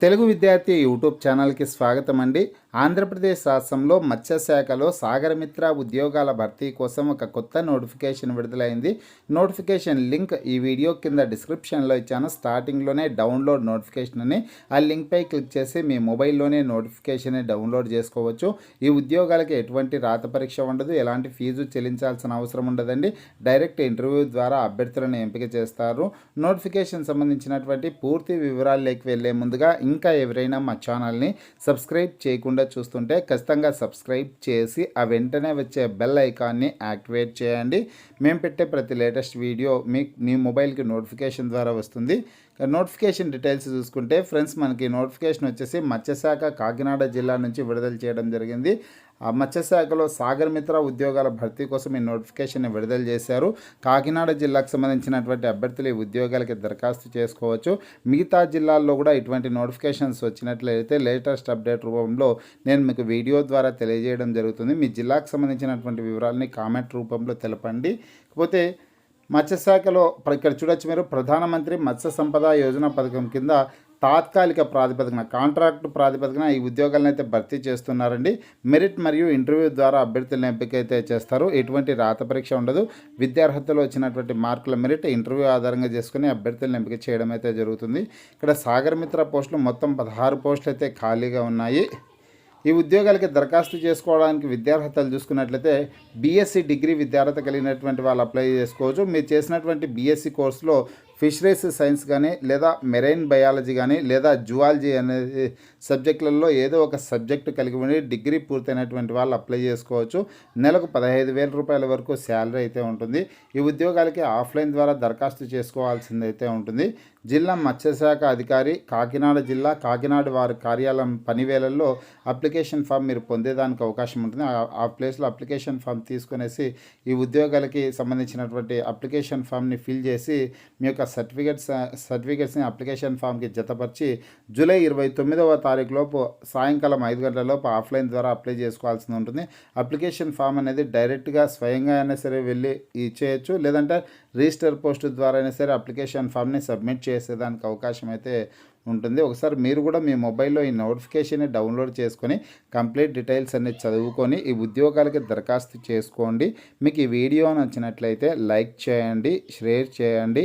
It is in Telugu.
తెలుగు విద్యార్థి యూట్యూబ్ ఛానల్కి స్వాగతం అండి ఆంధ్రప్రదేశ్ రాష్ట్రంలో మత్స్యశాఖలో సాగరమిత్ర ఉద్యోగాల భర్తీ కోసం ఒక కొత్త నోటిఫికేషన్ విడుదలైంది. నోటిఫికేషన్ లింక్ ఈ వీడియో కింద డిస్క్రిప్షన్లో ఇచ్చాను. స్టార్టింగ్లోనే డౌన్లోడ్ నోటిఫికేషన్ అని ఆ లింక్పై క్లిక్ చేసి మీ మొబైల్లోనే నోటిఫికేషన్ డౌన్లోడ్ చేసుకోవచ్చు. ఈ ఉద్యోగాలకి ఎటువంటి రాత పరీక్ష ఉండదు. ఎలాంటి ఫీజు చెల్లించాల్సిన అవసరం ఉండదండి. డైరెక్ట్ ఇంటర్వ్యూ ద్వారా అభ్యర్థులను ఎంపిక చేస్తారు. నోటిఫికేషన్ సంబంధించినటువంటి పూర్తి వివరాల్లోకి వెళ్ళే ముందుగా ఇంకా ఎవరైనా మా ఛానల్ని సబ్స్క్రైబ్ చేయకుండా చూస్తుంటే ఖచ్చితంగా సబ్స్క్రైబ్ చేసి ఆ వెంటనే వచ్చే బెల్ ఐకాన్ని యాక్టివేట్ చేయండి. మేము పెట్టే ప్రతి లేటెస్ట్ వీడియో మీ మీ మొబైల్కి నోటిఫికేషన్ ద్వారా వస్తుంది. నోటిఫికేషన్ డీటెయిల్స్ చూసుకుంటే ఫ్రెండ్స్ మనకి నోటిఫికేషన్ వచ్చేసి మత్స్యశాఖ కాకినాడ జిల్లా నుంచి విడుదల చేయడం జరిగింది. ఆ మత్స్యశాఖలో సాగర్ మిత్ర ఉద్యోగాల భర్తీ కోసం ఈ నోటిఫికేషన్ విడుదల చేశారు. కాకినాడ జిల్లాకు సంబంధించినటువంటి అభ్యర్థులు ఈ ఉద్యోగాలకి దరఖాస్తు చేసుకోవచ్చు. మిగతా జిల్లాల్లో కూడా ఇటువంటి నోటిఫికేషన్స్ వచ్చినట్లయితే లేటెస్ట్ అప్డేట్ రూపంలో నేను మీకు వీడియో ద్వారా తెలియజేయడం జరుగుతుంది. మీ జిల్లాకు సంబంధించినటువంటి వివరాలని కామెంట్ రూపంలో తెలపండి. కాకపోతే మత్స్యశాఖలో ప్ర- ఇక్కడ చూడొచ్చు మీరు ప్రధానమంత్రి మత్స్య సంపద యోజన పథకం కింద తాత్కాలిక ప్రాతిపదికన కాంట్రాక్ట్ ప్రాతిపదికన ఈ ఉద్యోగాలను అయితే భర్తీ చేస్తున్నారండి. మెరిట్ మరియు ఇంటర్వ్యూ ద్వారా అభ్యర్థులను ఎంపిక అయితే చేస్తారు. ఎటువంటి రాత పరీక్ష ఉండదు. విద్యార్హతలో వచ్చినటువంటి మార్కుల మెరిట్ ఇంటర్వ్యూ ఆధారంగా చేసుకుని అభ్యర్థులను ఎంపిక చేయడం అయితే జరుగుతుంది. ఇక్కడ సాగర్ మిత్ర పోస్టులు మొత్తం పదహారు పోస్టులు అయితే ఖాళీగా ఉన్నాయి. ఈ ఉద్యోగాలకి దరఖాస్తు చేసుకోవడానికి విద్యార్హతలు చూసుకున్నట్లయితే బీఎస్సీ డిగ్రీ విద్యార్హత కలిగినటువంటి వాళ్ళు అప్లై చేసుకోవచ్చు. మీరు చేసినటువంటి బీఎస్సీ కోర్సులో ఫిషరీస్ సైన్స్ కానీ లేదా మెరైన్ బయాలజీ కానీ లేదా జువాలజీ అనే సబ్జెక్టులలో ఏదో ఒక సబ్జెక్టు కలిగి ఉండి డిగ్రీ పూర్తయినటువంటి వాళ్ళు అప్లై చేసుకోవచ్చు. నెలకు పదహైదు వేల రూపాయల వరకు శాలరీ అయితే ఉంటుంది. ఈ ఉద్యోగాలకి ఆఫ్లైన్ ద్వారా దరఖాస్తు చేసుకోవాల్సింది అయితే ఉంటుంది. జిల్లా మత్స్యశాఖ అధికారి కాకినాడ జిల్లా కాకినాడ వారి కార్యాలయం పనివేళల్లో అప్లికేషన్ ఫామ్ మీరు పొందేదానికి అవకాశం ఉంటుంది. ఆ- ఆ ప్లేస్లో అప్లికేషన్ ఫామ్ తీసుకునేసి ఈ ఉద్యోగాలకి సంబంధించినటువంటి అప్లికేషన్ ఫామ్ని ఫిల్ చేసి మీ యొక్క సర్టిఫికేట్స్ సర్టిఫికేట్స్ని అప్లికేషన్ ఫామ్కి జతపరిచి జూలై ఇరవై తొమ్మిదవ తారీఖు లోపు సాయంకాలం ఐదు గంటల లోపు ఆఫ్లైన్ ద్వారా అప్లై చేసుకోవాల్సి ఉంటుంది. అప్లికేషన్ ఫామ్ అనేది డైరెక్ట్గా స్వయంగా అయినా సరే వెళ్ళి ఇచ్చేయచ్చు లేదంటే రిజిస్టర్ పోస్ట్ ద్వారా అయినా సరే అప్లికేషన్ ఫామ్ని సబ్మిట్ చేసేదానికి అవకాశం అయితే ఉంటుంది. ఒకసారి మీరు కూడా మీ మొబైల్లో ఈ నోటిఫికేషన్ని డౌన్లోడ్ చేసుకొని కంప్లీట్ డీటెయిల్స్ అన్ని చదువుకొని ఈ ఉద్యోగాలకి దరఖాస్తు చేసుకోండి. మీకు ఈ వీడియో నచ్చినట్లయితే లైక్ చేయండి షేర్ చేయండి.